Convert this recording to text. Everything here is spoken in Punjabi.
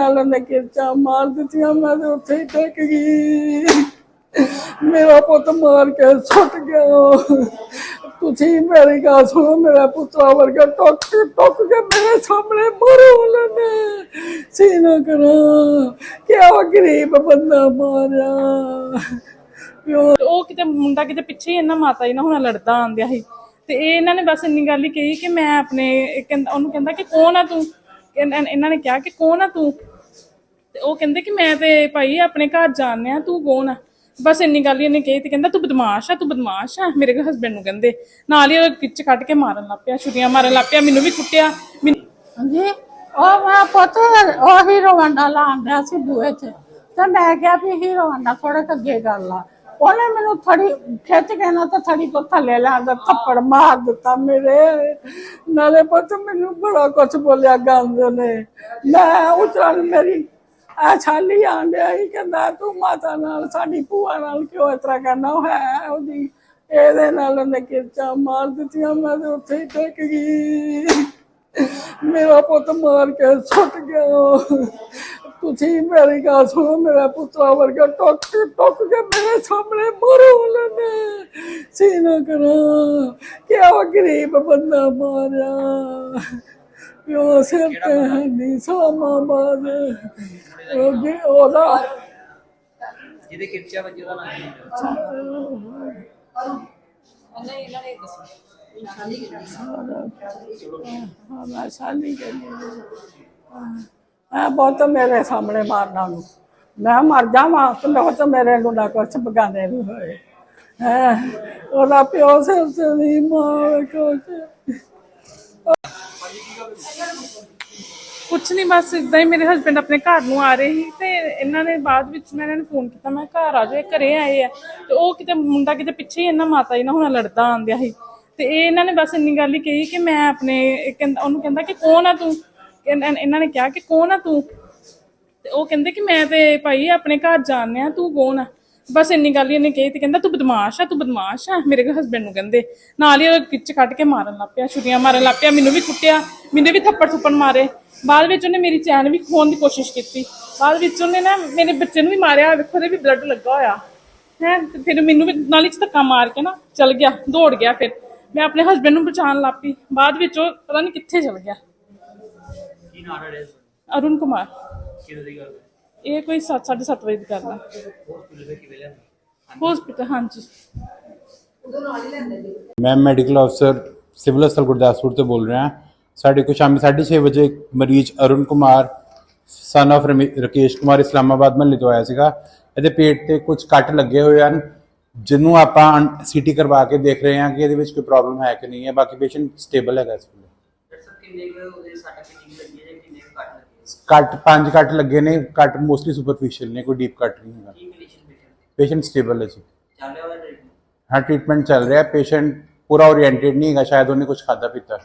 ਨਾਲ ਉਹਨੇ ਕਿਰਚਾ ਮਾਰ ਦਿੱਤੀਆਂ, ਮੈਂ ਤੇ ਉੱਥੇ ਹੀ ਟਿਕ ਗਈ। ਮੇਰਾ ਪੁੱਤ ਮਾਰ ਕੇ ਸੁੱਟ ਗਿਆ। ਤੁਸੀਂ ਮੇਰੀ ਗੱਲ ਸੁਣੋ, ਮੇਰਾ ਪੁੱਤਰਾ ਵਰਗਾ ਟੁੱਕ ਟੁੱਕ ਕੇ ਮੇਰੇ ਸਾਹਮਣੇ ਮਰੋ ਲੈਣੇ ਸੀਨਾ ਕਰਾਂ ਕਿਆ ਗਰੀਬ ਬੰਦਾ ਮਾਰਿਆ? ਪਿਓ ਉਹ ਕਿਤੇ ਮੁੰਡਾ ਕਿਤੇ ਪਿੱਛੇ ਹੀ ਇਹਨਾਂ ਮਾਤਾ ਜੀ ਨਾਲ ਹੁਣ ਲੜਦਾ ਆਂਦਿਆ ਸੀ। ਤੇ ਇਹ ਇਹਨਾਂ ਨੇ ਬਸ ਇੰਨੀ ਗੱਲ ਹੀ ਕਹੀ ਕਿ ਮੈਂ ਆਪਣੇ ਕਹਿੰਦਾ ਉਹਨੂੰ ਕਹਿੰਦਾ ਕਿ ਕੌਣ ਆ ਤੂੰ? ਇਹਨਾਂ ਨੇ ਕਿਹਾ ਕਿ ਕੌਣ ਆ ਤੂੰ? ਤੇ ਉਹ ਕਹਿੰਦੇ ਕਿ ਮੈਂ ਤੇ ਭਾਈ ਆਪਣੇ ਘਰ ਜਾਣਿਆ ਤੂੰ ਕੌਣ ਆ? ਬਸ ਇੰਨੀ ਗੱਲ ਹੀ ਇਹਨੇ ਕਹੀ ਤੇ ਕਹਿੰਦਾ, ਤੂੰ ਬਦਮਾਸ਼ ਆ, ਤੂੰ ਬਦਮਾਸ਼ ਆ। ਮੇਰੇ ਹਸਬੰਡ ਨੂੰ ਕਹਿੰਦੇ। ਨਾਲ ਹੀ ਉਹ ਕਿੱਚ ਕੱਢ ਕੇ ਮਾਰਨ ਲੱਗ ਪਿਆ, ਛੁਰੀਆਂ ਮਾਰਨ ਲੱਗ ਪਿਆ, ਮੈਨੂੰ ਵੀ ਕੁੱਟਿਆ। ਮੈਨੂੰ ਹਾਂਜੀ, ਉਹ ਮੈਂ ਪੁੱਤ ਉਹ ਹੀਰੋ ਵੰਡਾ ਲਾਉਂਦਾ ਸੀ ਬੂਹੇ 'ਚ ਤੇ ਮੈਂ ਕਿਹਾ ਵੀ ਹੀਰੋ ਵੰਡਾ ਥੋੜਾ ਕੁ ਅੱਗੇ ਕਰ ਲਾ ਉਹਨੇ ਮੈਨੂੰ ਥੜੀ ਖਿੱਚ ਕੇ ਨਾ ਤੇ ਥੜੀ ਤੋਂ ਥੱਲੇ ਲਿਆਂਦਾ ਥੱਪੜ ਮਾਰ ਦਿੱਤਾ ਮੇਰੇ। ਨਾਲੇ ਪੁੱਤ ਮੈਨੂੰ ਬੜਾ ਕੁਛ ਬੋਲਿਆ ਗੰਦ ਨੇ। ਮੈਂ ਉਤਰਨ ਮੇਰੀ ਆ ਛਾਲੀ ਆਂਡਿਆ ਹੀ ਕਹਿੰਦਾ ਤੂੰ ਮਾਤਾ ਨਾਲ, ਸਾਡੀ ਭੂਆ ਨਾਲ ਕਿਉਂ ਇਸ ਤਰ੍ਹਾਂ ਕਰਨਾ? ਉਹ ਹੈ ਉਹਦੀ, ਇਹਦੇ ਨਾਲ ਉਹਨੇ ਕਿਰਚਾ ਮਾਰ ਦਿੱਤੀਆਂ, ਮੈਂ ਤੇ ਉੱਥੇ ਹੀ ਟਿਕ ਗਈ। ਮੇਰਾ ਪੁੱਤ ਮਾਰ ਕੇ ਸੁੱਟ ਗਿਆ। ਤੁਸੀਂ ਮੇਰੀ ਗੱਲ ਸੁਣੋ, ਮੇਰਾ ਪੁੱਤਰਾ ਵਰਗਾ ਟੁੱਕ ਟੁੱਕ ਕੇ ਮੇਰੇ ਸਾਹਮਣੇ ਮਰੋ ਲੈਣੇ ਸੀਨਾ ਕਰਾਂ ਉਹ ਗਰੀਬ ਬੰਦਾ ਮਾਰਿਆ। ਪਿਓ ਸਿਰ ਤੇ ਨਹੀਂ ਸਾਮਾ ਬਾਦ ਉਹਦੇ ਉਹਦਾ ਜਿਹਦੇ ਕਿਰਚਾ ਵਜੇ ਦਾ ਨਾਮ ਹਾਂ ਸਾਲੀ ਕਹਿੰਦੀ ਆ ਬਹੁਤ ਮੇਰੇ ਸਾਹਮਣੇ ਮਾਰਨਾ ਨੂੰ ਮੈਂ ਮਰ ਜਾਵਾਂ ਤੇ ਬਹੁਤ ਮੇਰੇ ਨੂੰ ਕੁਛ ਬਗਾਨੇ ਵੀ ਹੋਏ। ਹੈ, ਉਹਦਾ ਪਿਓ ਸਿਰ ਤੇ ਨਹੀਂ ਮਾਰ ਕੁਛ ਕੁਛ ਨਹੀਂ ਬਸ ਇਦਾਂ ਹੀ ਮੇਰੇ ਹਸਬੰਡ ਆਪਣੇ ਘਰ ਨੂੰ ਆ ਰਹੇ ਸੀ ਤੇ ਇਹਨਾਂ ਨੇ ਬਾਅਦ ਵਿੱਚ ਮੈਂ ਇਹਨਾਂ ਨੂੰ ਫੋਨ ਕੀਤਾ, ਮੈਂ ਘਰ ਆ ਜਾਓ ਘਰੇ ਆਏ ਆ। ਤੇ ਉਹ ਕਿਤੇ ਮੁੰਡਾ ਕਿਤੇ ਪਿੱਛੇ ਹੀ ਇਹਨਾਂ ਮਾਤਾ ਜੀ ਨਾਲ ਹੁਣ ਲੜਦਾ ਆਂਦਿਆ ਸੀ। ਤੇ ਇਹ ਇਹਨਾਂ ਨੇ ਬਸ ਇੰਨੀ ਗੱਲ ਹੀ ਕਹੀ ਕਿ ਮੈਂ ਆਪਣੇ ਕਹਿੰਦਾ, ਉਹਨੂੰ ਕਹਿੰਦਾ ਕਿ ਕੌਣ ਆ ਤੂੰ? ਇਹਨਾਂ ਨੇ ਕਿਹਾ ਕਿ ਕੌਣ ਆ ਤੂੰ? ਤੇ ਉਹ ਕਹਿੰਦੇ ਕਿ ਮੈਂ ਤੇ ਭਾਈ ਆਪਣੇ ਘਰ ਜਾਣਿਆ ਤੂੰ ਕੌਣ ਆ? ਬਸ ਇੰਨੀ ਗੱਲ ਹੀ ਇਹਨੇ ਕਹੀ ਤੇ ਕਹਿੰਦਾ ਤੂੰ ਬਦਮਾਸ਼ ਆ ਤੂੰ ਬਦਮਾਸ਼ ਆ। ਮੇਰੇ ਹਸਬੰਡ ਨੂੰ ਕਹਿੰਦੇ। ਨਾਲ ਹੀ ਉਹ ਕਿੱਚ ਕੱਢ ਕੇ ਮਾਰਨ ਲੱਗ ਪਿਆ ਛੁਰੀਆਂ ਮਾਰਨ ਲੱਗ ਪਿਆ ਮੈਨੂੰ ਵੀ ਕੁੱਟਿਆ ਮੈਨੂੰ ਵੀ ਥੱਪੜ ਥੁੱਪੜ ਮਾਰੇ। ਬਾਅਦ ਵਿੱਚ ਉਹਨੇ ਮੇਰੀ ਚੈਨ ਵੀ ਖੋਣ ਦੀ ਕੋਸ਼ਿਸ਼ ਕੀਤੀ। ਬਾਅਦ ਵਿੱਚ ਉਹਨੇ ਨਾ ਮੇਰੇ ਬੱਚੇ ਨੂੰ ਵੀ ਮਾਰਿਆ ਵੇਖੋ ਉਹਦੇ ਵੀ ਬਲੱਡ ਲੱਗਾ ਹੋਇਆ। ਹੈ ਫਿਰ ਮੈਨੂੰ ਵੀ ਨਾਲੀ 'ਚ ਧੱਕਾ ਮਾਰ ਕੇ ਨਾ ਚਲ ਗਿਆ ਦੌੜ ਗਿਆ ਫਿਰ। ਮੈਂ ਆਪਣੇ ਹਸਬੰਡ ਨੂੰ ਬਚਾਉਣ ਲੱਗ ਪਈ। ਬਾਅਦ ਵਿੱਚ ਉਹ ਪਤਾ ਨਹੀਂ ਕਿੱਥੇ ਚਲ ਗਿਆ। ਕੀ ਨਾਮ ਹੈ ਅਰੁਣ ਕੁਮਾਰ। ਕਿਹਦੇ ਦੀ ਗੱਲ ਹੈ? ਇਹ ਕੋਈ 7:30 ਵਜੇ ਦੀ ਹਸਪੀਟਲ ਹਾਂਜੀ। ਮੈਂ ਮੈਡੀਕਲ ਅਫਸਰ ਸਿਵਲ ਹਸਪਤਾਲ ਗੁਰਦਾਸਪੁਰ ਤੋਂ ਬੋਲ ਰਿਹਾ। ਸਾਡੇ ਕੋਲ ਸ਼ਾਮੀ 6:30 ਵਜੇ ਇੱਕ ਮਰੀਜ਼ ਅਰੁਣ ਕੁਮਾਰ ਸਨ of ਰਮੇ- ਰਕੇਸ਼ ਕੁਮਾਰ ਇਸਲਾਮਾਬਾਦ ਮਹੱਲੇ ਤੋਂ ਆਇਆ ਸੀਗਾ। ਇਹਦੇ ਪੇਟ ਤੇ ਕੁਝ ਕੱਟ ਲੱਗੇ ਹੋਏ ਹਨ ਜਿਹਨੂੰ ਆਪਾਂ ਸੀਟੀ ਕਰਵਾ ਕੇ ਦੇਖ ਰਹੇ ਹਾਂ ਕਿ ਇਹਦੇ ਵਿੱਚ ਕੋਈ ਪ੍ਰੋਬਲਮ ਹੈ ਕਿ ਨਹੀਂ ਹੈ। ਬਾਕੀ ਪੇਸ਼ੈਂਟ ਸਟੇਬਲ ਹੈਗਾ ਇਸ ਵੇਲੇ। ਸਾਹਿਬ ਕਿੰਨੇ ਕੁ ਉਹਦੇ ਸੱਟ ਕਿੰਨੀ ਲੱਗੀ ਹੈ? ਕੱਟ ਪੰਜ ਕੱਟ ਲੱਗੇ ਨੇ ਕੱਟ ਮੋਸਟਲੀ ਸੁਪਰਫੀਸ਼ੀਅਲ ਨੇ ਕੋਈ ਡੀਪ ਕੱਟ ਨਹੀਂ ਹੈਗਾ। ਪੇਸ਼ੈਂਟ ਸਟੇਬਲ ਹੈ? ਜੀ। ਚੱਲ ਰਿਹਾ ਹਾਂ ਟ੍ਰੀਟਮੈਂਟ ਚੱਲ ਰਿਹਾ ਪੇਸ਼ੈਂਟ ਪੂਰਾ ਓਰੀਐਂਟਡ ਨਹੀਂ ਹੈਗਾ ਸ਼ਾਇਦ ਉਹਨੇ ਕੁਝ ਖਾਦਾ ਪੀਤਾ